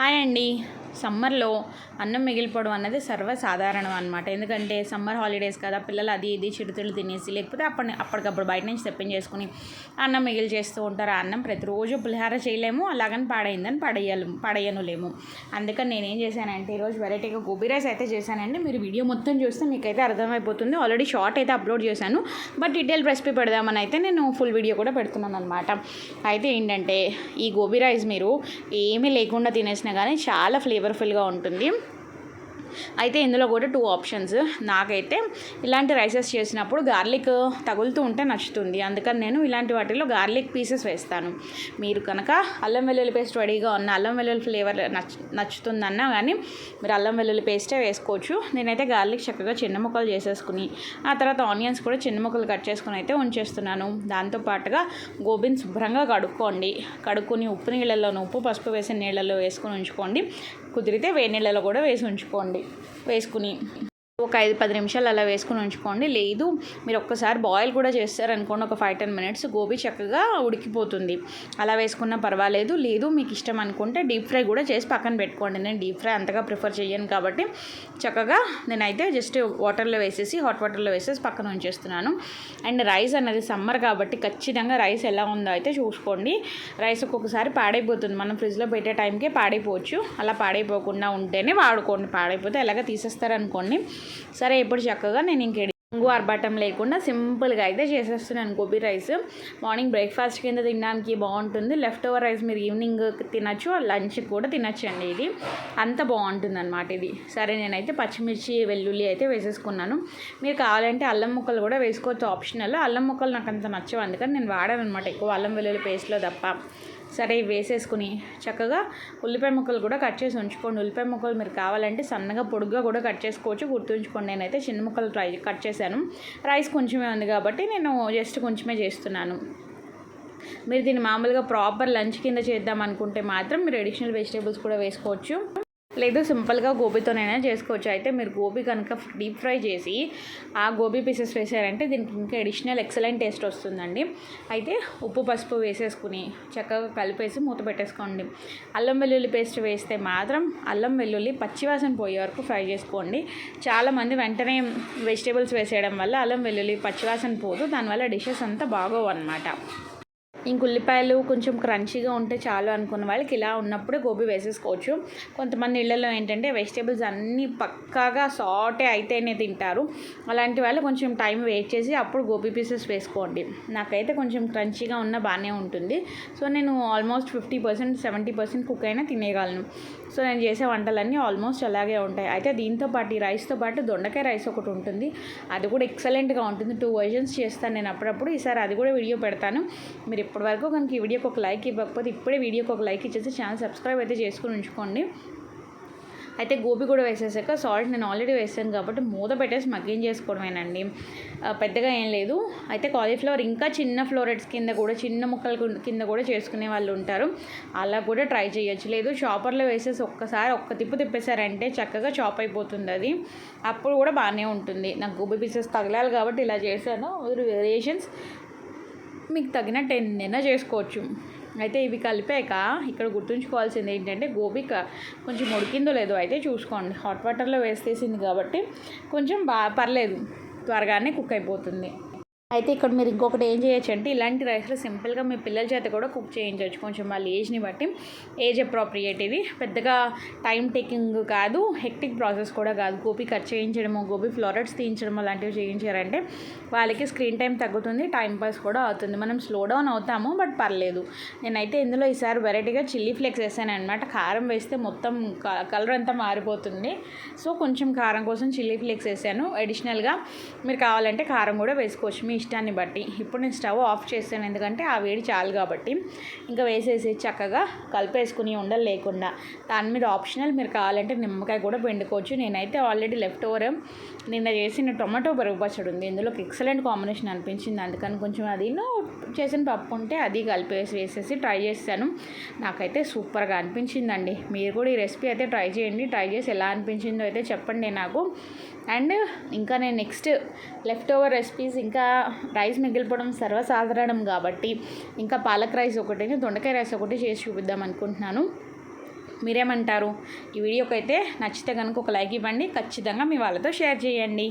Hi అండి. సమ్మర్లో అన్నం మిగిలిపోవడం అన్నది సర్వసాధారణం అనమాట ఎందుకంటే సమ్మర్ హాలిడేస్ కదా పిల్లలు అది ఇది చిరుతిళ్ళు తినేసి లేకపోతే అప్పటి అప్పటికప్పుడు బయట నుంచి తెప్పించేసుకుని అన్నం మిగిలి చేస్తూ ఉంటారు. అన్నం ప్రతిరోజు పులిహార చేయలేము అలాగని పాడైందని పడేయాలి పడేయనులేము. అందుకని నేనేం చేశానంటే ఈరోజు వెరైటీగా గోబీ రైస్ అయితే చేశానండి. మీరు వీడియో మొత్తం చూస్తే మీకైతే అర్థమైపోతుంది. ఆల్రెడీ షార్ట్ అయితే అప్లోడ్ చేశాను. బట్ డీటెయిల్ రెసిపీ పెడదామని అయితే నేను ఫుల్ వీడియో కూడా పెడుతున్నాను అనమాట అయితే ఏంటంటే ఈ గోబీ రైస్ మీరు ఏమీ లేకుండా తినేసినా కానీ చాలా ఫ్లేవర్ఫుల్గా ఉంటుంది. అయితే ఇందులో కూడా టూ ఆప్షన్స్ నాకైతే ఇలాంటి రైసెస్ చేసినప్పుడు గార్లిక్ తగులుతూ ఉంటే నచ్చుతుంది. అందుకని నేను ఇలాంటి వాటిలో గార్లిక్ పీసెస్ వేస్తాను. మీరు కనుక అల్లం వెల్లుల్లి పేస్ట్ రెడీగా ఉన్న అల్లం వెల్లుల్లి ఫ్లేవర్ నచ్ నచ్చుతుందన్నా కానీ మీరు అల్లం వెల్లుల్లి పేస్టే వేసుకోవచ్చు. నేనైతే గార్లిక్ చక్కగా చిన్న ముక్కలు చేసేసుకుని ఆ తర్వాత ఆనియన్స్ కూడా చిన్న ముక్కలు కట్ చేసుకుని అయితే ఉంచేస్తున్నాను. దాంతోపాటుగా గోబీని శుభ్రంగా కడుక్కోండి. కడుక్కుని ఉప్పు నీళ్ళల్లో ఉప్పు పసుపు వేసిన నీళ్ళల్లో వేసుకొని ఉంచుకోండి. కుదిరితే వేడి నీళ్ళలో కూడా వేసి ఉంచుకోండి. వేసుకుని ఒక ఐదు పది నిమిషాలు అలా వేసుకుని ఉంచుకోండి. లేదు మీరు ఒక్కసారి బాయిల్ కూడా చేస్తారనుకోండి ఒక ఫైవ్ టెన్ మినిట్స్ గోబీ చక్కగా ఉడికిపోతుంది. అలా వేసుకున్నా పర్వాలేదు. లేదు మీకు ఇష్టం అనుకుంటే డీప్ ఫ్రై కూడా చేసి పక్కన పెట్టుకోండి. నేను డీప్ ఫ్రై అంతగా ప్రిఫర్ చేయను కాబట్టి చక్కగా నేనైతే జస్ట్ వాటర్లో వేసేసి హాట్ వాటర్లో వేసేసి పక్కన ఉంచేస్తున్నాను. అండ్ రైస్ అన్నది సమ్మర్ కాబట్టి ఖచ్చితంగా రైస్ ఎలా ఉందో అయితే చూసుకోండి. రైస్ ఒక్కొక్కసారి పాడైపోతుంది. మనం ఫ్రిడ్జ్లో పెట్టే టైంకే పాడైపోవచ్చు. అలా పాడైపోకుండా ఉంటేనే వాడుకోండి. పాడైపోతే ఎలాగ తీసేస్తారనుకోండి. సరే ఇప్పుడు చక్కగా నేను ఇంక ఇంగు ఆర్భాటం లేకుండా సింపుల్గా అయితే చేసేస్తున్నాను గోబీ రైస్. మార్నింగ్ బ్రేక్ఫాస్ట్ కింద తినడానికి బాగుంటుంది. లెఫ్ట్ ఓవర్ రైస్ మీరు ఈవినింగ్ తినచ్చు లంచ్ కూడా తినచ్చు అండి ఇది. అంత బాగుంటుంది అనమాట ఇది. సరే నేనైతే పచ్చిమిర్చి వెల్లుల్లి అయితే వేసేసుకున్నాను. మీరు కావాలంటే అల్లం ముక్కలు కూడా వేసుకోవచ్చు. ఆప్షనల్. అల్లం ముక్కలు నాకు అంత నచ్చవు. అందుకని నేను వాడాను అనమాట ఎక్కువ అల్లం వెల్లుల్లి పేస్ట్లో తప్ప. సరే వేసేసుకుని చక్కగా ఉల్లిపాయ ముక్కలు కూడా కట్ చేసి ఉంచుకోండి. ఉల్లిపాయ ముక్కలు మీరు కావాలంటే సన్నగా పొడుగ్గా కూడా కట్ చేసుకోవచ్చు. గుర్తుంచుకోండి నేనైతే చిన్న ముక్కలు ట్రై కట్ చేశాను. రైస్ కొంచెమే ఉంది కాబట్టి నేను జస్ట్ కొంచెమే చేస్తున్నాను. మీరు దీన్ని మామూలుగా ప్రాపర్ లంచ్ కింద చేద్దాం అనుకుంటే మాత్రం మీరు అడిషనల్ వెజిటేబుల్స్ కూడా వేసుకోవచ్చు. లేదు సింపుల్గా గోబీతోనైనా చేసుకోవచ్చు. అయితే మీరు గోబీ కనుక డీప్ ఫ్రై చేసి ఆ గోబీ పీసెస్ వేసారంటే దీనికి ఇంకా అడిషనల్ ఎక్సలెంట్ టేస్ట్ వస్తుందండి. అయితే ఉప్పు పసుపు వేసేసుకుని చక్కగా కలిపేసి మూత పెట్టేసుకోండి. అల్లం వెల్లుల్లి పేస్ట్ వేస్తే మాత్రం అల్లం వెల్లుల్లి పచ్చివాసన పోయే వరకు ఫ్రై చేసుకోండి. చాలామంది వెంటనే వెజిటేబుల్స్ వేసేయడం వల్ల అల్లం వెల్లుల్లి పచ్చివాసన పోదు. దానివల్ల డిషెస్ అంతా బాగోవు అనమాట ఇంక ఉల్లిపాయలు కొంచెం క్రంచీగా ఉంటే చాలు అనుకున్న వాళ్ళకి ఇలా ఉన్నప్పుడు గోబీ వేసేసుకోవచ్చు. కొంతమంది ఇళ్ళలో ఏంటంటే వెజిటేబుల్స్ అన్నీ పక్కాగా సాటే అయితేనే తింటారు. అలాంటి వాళ్ళు కొంచెం టైం వెయిట్ చేసి అప్పుడు గోబీ పీసెస్ వేసుకోండి. నాకైతే కొంచెం క్రంచీగా ఉన్న బాగానే ఉంటుంది. సో నేను almost fifty percent seventy percent cook అయినా తినేయగలను. సో నేను చేసే వంటలన్నీ ఆల్మోస్ట్ అలాగే ఉంటాయి. అయితే దీంతో పాటు ఈ రైస్తో పాటు దొండకాయ రైస్ ఒకటి ఉంటుంది. అది కూడా ఎక్సలెంట్గా ఉంటుంది. టూ వర్జన్స్ చేస్తాను నేను అప్పుడప్పుడు. ఈసారి అది కూడా వీడియో పెడతాను. మీరు ఇప్పటి వరకు కనుక ఈ వీడియోకి ఒక లైక్ ఇవ్వకపోతే ఇప్పుడే వీడియోకి ఒక లైక్ ఇచ్చేసి ఛానల్ సబ్స్క్రైబ్ అయితే చేసుకుని ఉంచుకోండి. అయితే గోబీ కూడా వేసేసాక సాల్ట్ నేను ఆల్రెడీ వేసాను కాబట్టి మూత పెట్టేసి మగ్గేం చేసుకోవడమేనండి. పెద్దగా ఏం లేదు. అయితే కాలీఫ్లవర్ ఇంకా చిన్న ఫ్లోరెట్స్ కింద కూడా చిన్న ముక్కల కింద కూడా చేసుకునే వాళ్ళు ఉంటారు. అలా కూడా ట్రై చేయొచ్చు. లేదు చాపర్లో వేసేసి ఒక్కసారి ఒక్క తిప్పు తిప్పేశారంటే చక్కగా చాప్ అయిపోతుంది అది. అప్పుడు కూడా బాగానే ఉంటుంది. నాకు గోబీ పీసెస్ తగలాలి కాబట్టి ఇలా చేశాను. వేరియేషన్స్ మీకు తగినట్టు ఎన్నైనా చేసుకోవచ్చు. అయితే ఇవి కలిపాక ఇక్కడ గుర్తుంచుకోవాల్సింది ఏంటంటే గోబీ కొంచెం ఉడికిందో లేదో అయితే చూసుకోండి. హాట్ వాటర్లో వేసేసింది కాబట్టి కొంచెం బాగా పర్లేదు. త్వరగానే కుక్ అయిపోతుంది. అయితే ఇక్కడ మీరు ఇంకొకటి ఏం చేయొచ్చు అంటే ఇలాంటి రైస్లో సింపుల్గా మీ పిల్లల చేత కూడా కుక్ చేయించవచ్చు కొంచెం వాళ్ళ ఏజ్ని బట్టి ఏజ్ అప్రోప్రియేట్ ఇది పెద్దగా టైం టేకింగ్ కాదు హెక్టిక్ ప్రాసెస్ కూడా కాదు. గోబీ కట్ చేయించడము గోబీ ఫ్లోరెట్స్ తీయించడం అలాంటివి చేయించారంటే వాళ్ళకి స్క్రీన్ టైం తగ్గుతుంది టైం పాస్ కూడా అవుతుంది. మనం స్లో డౌన్ అవుతాము బట్ పర్లేదు. నేనైతే ఇందులో ఈసారి వెరైటీగా చిల్లీ ఫ్లేక్స్ వేసాను అనమాట కారం వేస్తే మొత్తం కలర్ అంతా మారిపోతుంది. సో కొంచెం కారం కోసం చిల్లీ ఫ్లేక్స్ వేసాను. అడిషనల్గా మీరు కావాలంటే కారం కూడా వేసుకోవచ్చు. మీ ఇష్టాన్ని బట్టి. ఇప్పుడు నేను స్టవ్ ఆఫ్ చేస్తాను. ఎందుకంటే ఆ వేడి చాలు కాబట్టి ఇంకా వేసేసి చక్కగా కలిపేసుకుని ఉండలు లేకుండా. దాని మీద ఆప్షనల్ మీరు కావాలంటే నిమ్మకాయ కూడా పిండుకోవచ్చు. నేనైతే ఆల్రెడీ లెఫ్ట్ ఓవర్ నిన్న చేసిన టొమాటో పెరుగు పచ్చడి ఉంది. ఇందులో ఎక్సలెంట్ కాంబినేషన్ అనిపించింది. అందుకని కొంచెం అది చేసిన పప్పు ఉంటే అది కలిపేసి వేసేసి ట్రై చేశాను నాకైతే సూపర్గా అనిపించిందండి. మీరు కూడా ఈ రెసిపీ అయితే ట్రై చేయండి. ట్రై చేసి ఎలా అనిపించిందో అయితే చెప్పండి నాకు. అండ్ ఇంకా నేను నెక్స్ట్ లెఫ్ట్ ఓవర్ రెసిపీస్ ఇంకా రైస్ మిగిలిపోవడం సర్వసాధారణం కాబట్టి ఇంకా పాలక్ రైస్ ఒకటి దొండకాయ రైస్ ఒకటి చేసి చూపిద్దాం అనుకుంటున్నాను. మీరేమంటారు? ఈ వీడియోకి అయితే నచ్చితే కనుక ఒక లైక్ ఇవ్వండి. ఖచ్చితంగా మీ వాళ్ళతో షేర్ చేయండి.